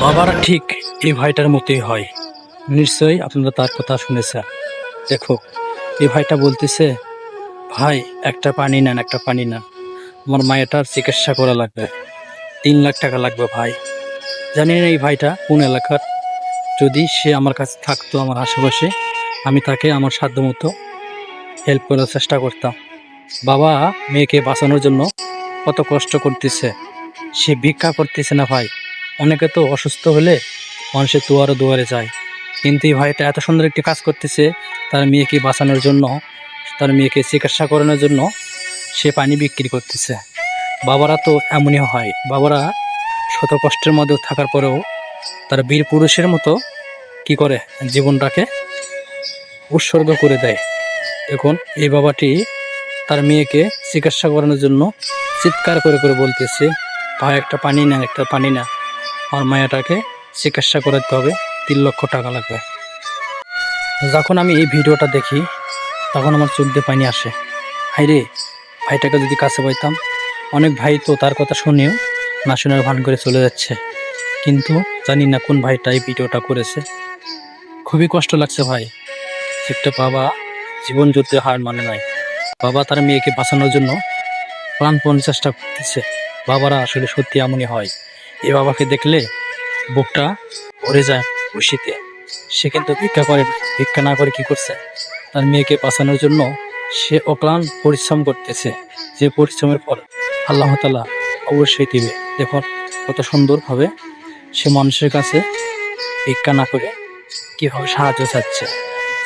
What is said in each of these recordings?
বাবারা ঠিক এই ভাইটার মতোই হয়। নিশ্চয়ই আপনারা তার কথা শুনেছেন। দেখো, এই ভাইটা বলতেছে, ভাই, একটা পানি নেন, একটা পানি নেন। আমার মায়েটার চিকিৎসা করা লাগবে। তিন লাখ টাকা লাগবে, ভাই। জানি না এই ভাইটা কোন এলাকার? যদি সে আমার কাছে থাকতো আমার আশেপাশে, আমি তাকে আমার সাধ্য মতো হেল্প করার চেষ্টা করতাম। বাবা মেয়েকে বাঁচানোর জন্য কত কষ্ট করতেছে। সে ভিক্ষা করতেছে না ভাই। অনেকে তো অসুস্থ হলে মানুষের দুয়ারে দুয়ারে যায়। কিন্তু এই ভাইটা এত সুন্দর একটি কাজ করতেছে, তার মেয়েকে বাঁচানোর জন্য, তার মেয়েকে চিকিৎসা করানোর জন্য সে পানি বিক্রি করতেছে। বাবারা তো এমনই হয়। বাবারা শত কষ্টের মধ্যে থাকার পরেও তার বীর পুরুষের মতো কি করে জীবনটাকে উৎসর্গ করে দেয়। এখন এই বাবাটি তার মেয়েকে চিকিৎসা করানোর জন্য চিৎকার করে করে বলতেছে ভাই, একটা পানি না, একটা পানি না। আমার মায়াটাকে চিকিৎসা করাতে হবে, তিন লক্ষ টাকা লাগবে। যখন আমি এই ভিডিওটা দেখি, তখন আমার চোখ দিয়ে পানি আসে। হাই রে, ভাইটাকে যদি কাছে পাইতাম, অনেক ভাই তো তার কথা শুনেও না শোনার ভান করে চলে যাচ্ছে। কিন্তু জানি না কোন ভাইটা এই ভিডিওটা করেছে। খুবই কষ্ট লাগছে ভাই। একটা বাবা জীবন যুদ্ধে হার মানে নাই। বাবা তার মেয়েকে বাঁচানোর জন্য প্রাণপণ চেষ্টা করতেছে। বাবারা আসলে সত্যি এমনই হয়। এ বাবাকে দেখলে বুকটা ভরে যায় খুশিতে। সে কিন্তু ভিক্ষা করে ভিক্ষা না করে কি করছে? তার মেয়েকে বাঁচানোর জন্য সে অক্লান্ত পরিশ্রম করতেছে। যে পরিশ্রমের পর আল্লাহ তালা অবশ্যই দিবে। দেখুন কত সুন্দরভাবে সে মানুষের কাছে ভিক্ষা না করে কীভাবে সাহায্য চাচ্ছে।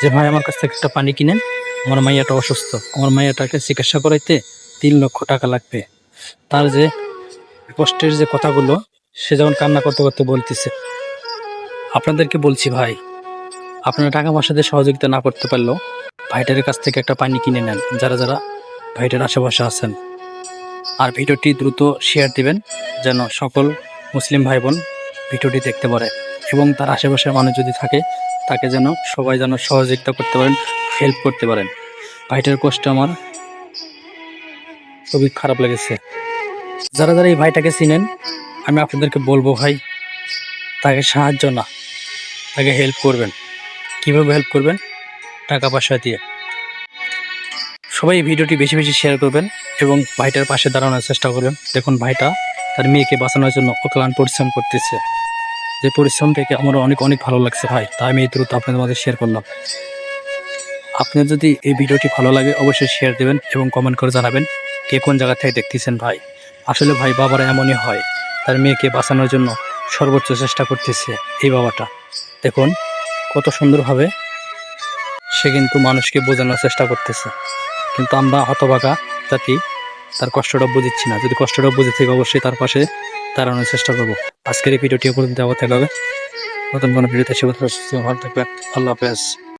যে ভাই, আমার কাছ থেকে একটা পানি কিনেন। আমার মাইয়াটা অসুস্থ। আমার মাইয়াটাকে চিকিৎসা করাইতে তিন লক্ষ টাকা লাগবে। তার যে কষ্টের যে কথাগুলো, সে যেমন কান্না করতে করতে বলতেছে। আপনাদেরকে বলছি ভাই, আপনারা টাকা পয়সা দিয়ে সহযোগিতা না করতে পারলেও ভাইটার কাছ থেকে একটা পানি কিনে নেন, যারা যারা ভাইটার আশেপাশে আছেন। আর ভিডিওটি দ্রুত শেয়ার দিবেন, যেন সকল মুসলিম ভাই বোন ভিডিওটি দেখতে পারে। এবং তার আশেপাশের মানুষ যদি থাকে, তাকে যেন সবাই যেন সহযোগিতা করতে পারেন হেল্প করতে পারেন। ভাইটার কষ্ট আমার খুবই খারাপ লেগেছে। যারা যারা এই ভাইটাকে চিনেন, আমি আপনাদেরকে বলব ভাই, তাকে সাহায্য না, তাকে হেল্প করবেন। কীভাবে হেল্প করবেন? টাকা পয়সা দিয়ে। সবাই এই ভিডিওটি বেশি বেশি শেয়ার করবেন এবং ভাইটার পাশে দাঁড়ানোর চেষ্টা করবেন। দেখুন ভাইটা তার মেয়েকে বাঁচানোর জন্য অক্লান পরিশ্রম করতেছে। যে পরিশ্রম থেকে আমার অনেক অনেক ভালো লাগছে ভাই তাই আমি এই দ্রুত আপনাদের মধ্যে শেয়ার করলাম। আপনার যদি এই ভিডিওটি ভালো লাগে, অবশ্যই শেয়ার দেবেন এবং কমেন্ট করে জানাবেন কে কোন জায়গা থেকে দেখতেছেন ভাই। আসলে ভাই বাবারা এমনই হয়। তার মেয়েকে বাঁচানোর জন্য সর্বোচ্চ চেষ্টা করতেছে এই বাবাটা। দেখুন, কত সুন্দরভাবে সে কিন্তু মানুষকে বোঝানোর চেষ্টা করতেছে। কিন্তু আমরা হতবাগা জাতি, তার কষ্টটা বুঝিচ্ছি না। যদি কষ্টটা বুঝে থেকে, অবশ্যই তার পাশে দাঁড়ানোর চেষ্টা করব। আজকের এই ভিডিওটি পর্যন্ত দেওয়া থাকবে। নতুন কোনো ভিডিওতে সে ভালো থাকবে আল্লাহ হাফেজ।